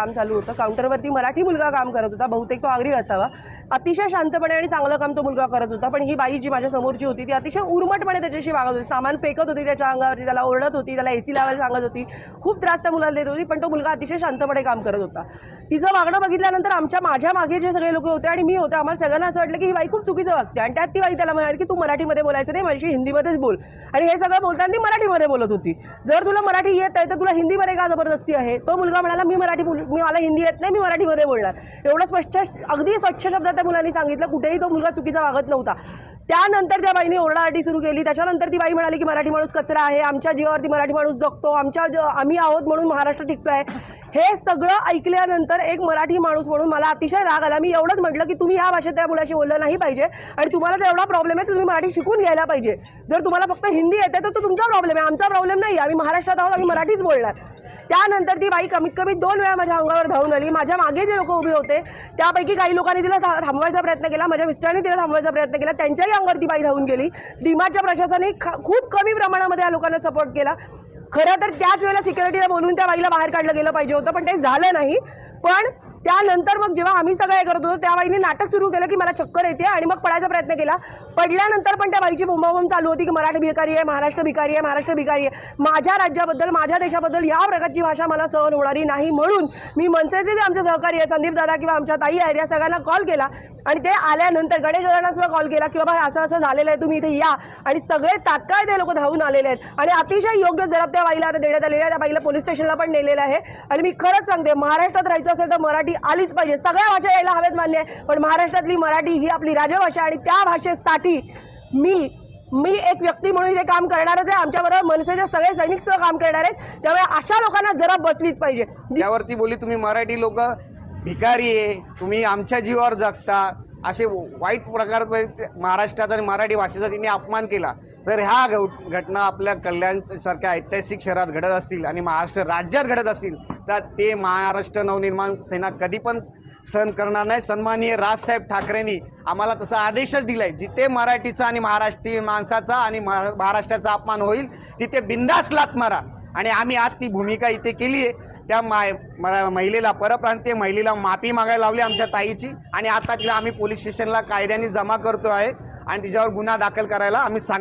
काम चालू होतं. काउंटरवरती मराठी मुलगा काम करत होता. बहुतेक तो आगरी असावा. अतिशय शांतपणे आणि चांगलं काम तो मुलगा करत होता. पण ही बाई जी माझ्या समोरची होती ती अतिशय उर्मटपणे त्याच्याशी वागत होती. सामान फेकत होती त्याच्या अंगावरती त्याला ओरडत होती त्याला एसी लावायला सांगत होती. खूप त्रास त्या मुलाला देत होती पण तो मुलगा अतिशय शांतपणे काम करत होता. तिचं वागणं बघितल्यानंतर आमच्या माझ्या मागे जे सगळे लोक होते आणि मी होते आम्हाला सगळ्यांना असं वाटलं की ही बाई खूप चुकीचं वागते. आणि त्यात ती बाई त्याला म्हणाली की तू मराठीमध्ये बोलायचं नाही माझी हिंदीमध्येच बोल. आणि हे सगळं बोलताना ती मराठीमध्ये बोलत होती. जर तुला मराठी येत आहे तर तुला हिंदीमध्ये का जबरदस्ती आहे? तो मुलगा म्हणाला मी मराठी बोल मी मला हिंदी येत नाही मी मराठीमध्ये बोलणार. एवढं स्पष्ट अगदी स्वच्छ शब्दात त्या मुलांनी सांगितलं कुठेही तो मुलगा चुकीचा वागत नव्हता. त्यानंतर त्या बाईने ओरडाआटी सुरू केली. त्याच्यानंतर ती बाई म्हणाली की मराठी माणूस कचरा आहे. आमच्या जीवावरती मराठी माणूस जगतो. आमच्या ज- आम्ही आहोत म्हणून महाराष्ट्र टिकतो आहे हे सगळं ऐकल्यानंतर एक मराठी माणूस म्हणून मला अतिशय राग आला. मी एवढंच म्हटलं की तुम्ही ह्या भाषेत त्या मुलाशी बोललं नाही पाहिजे आणि तुम्हाला जर एवढा प्रॉब्लेम आहे तर तुम्ही मराठी शिकून घ्यायला पाहिजे. जर तुम्हाला फक्त हिंदी येते तर तो तुमचा प्रॉब्लेम आहे. आमचा प्रॉब्लेम नाही आम्ही महाराष्ट्रात आहोत आम्ही मराठीच बोलणार. त्यानंतर ती बाई कमीत कमी दोन वेळा माझ्या अंगावर धावून आली. माझ्या मागे जे लोक उभे होते त्यापैकी काही लोकांनी तिला थांबवायचा प्रयत्न केला. माझ्या मिस्टरांनी तिला थांबवायचा प्रयत्न केला. त्यांच्याही अंगावर ती बाई धावून गेली. डीमार्टच्या प्रशासनाने ख- खूप कमी प्रमाणामध्ये या लोकांना सपोर्ट केला. खरं तर त्याच वेळेला सिक्युरिटीला बोलून त्या बाईला बाहेर काढलं गेलं पाहिजे होतं पण ते झालं नाही. पण त्यानंतर मग जेव्हा आम्ही सगळं हे करत होतो त्या बाईने नाटक सुरू केलं की मला चक्कर येते आणि मग पडायचा प्रयत्न केला. पडल्यानंतर पण त्या बाईची बोंबाबोंब चालू होती की मराठी भिकारी आहे महाराष्ट्र भिकारी आहे महाराष्ट्र भिकारी आहे. माझ्या राज्याबद्दल माझ्या देशाबद्दल या प्रकारची भाषा मला सहन होणारी नाही म्हणून मी मनसेचे जे आमचे सहकारी आहेत संदीप दादा किंवा आमच्या ताई आहेत या सगळ्यांना कॉल केला. आणि ते आल्यानंतर गणेश दादांना सुद्धा कॉल केला की बाबा असं असं झालेलं आहे तुम्ही इथे या. आणि सगळे तात्काळ ते लोक धावून आलेले आहेत. आणि अतिशय योग्य जबाब त्या बाईला आता देण्यात आलेल्या आहे त्या बाईला पोलीस स्टेशनला पण नेलेलं आहे. आणि मी खरंच सांगते महाराष्ट्रात राहायचं असेल तर मराठी आलीच पाहिजे. सगळ्या भाषा यायला हव्यात मान्य आहे. पण महाराष्ट्रातली मराठी ही आपली राजभाषा आणि त्या भाषेसाठी मी मी एक व्यक्ती म्हणून इथे काम करणारच आहे. आमच्याबरोबर मनसेचे सगळे सैनिक सुद्धा काम करणार आहेत. त्यामुळे अशा लोकांना जरा बसलीच पाहिजे. त्यावरती बोली तुम्ही मराठी लोक भिकारी आहे. तुम्ही आमच्या जीवावर जगता. असे वाईट प्रकार म्हणजे महाराष्ट्राचा आणि मराठी भाषेचा तिने अपमान केला. तर ह्या घटना आपल्या कल्याण सारख्या ऐतिहासिक शहरात घडत असतील आणि महाराष्ट्र राज्यात घडत असतील तर ते महाराष्ट्र नवनिर्माण सेना कधी पण सहन करणार नाही. सन्माननीय राजसाहेब ठाकरेंनी आम्हाला तसा आदेशच दिलाय. जिथे मराठीचा आणि महाराष्ट्रीय माणसाचा आणि महा- महाराष्ट्राचा अपमान होईल तिथे बिंदास लात मारा. आणि आम्ही आज ती भूमिका इथे केली आहे त्या माय महिलेला परप्रांतीय महिलेला माफी मागायला लावली आमच्या ताईची. आणि आता तिला आम्ही पोलीस स्टेशनला कायद्याने जमा करतो आहे आणि तिच्यावर गुन्हा दाखल करायला आम्ही सांग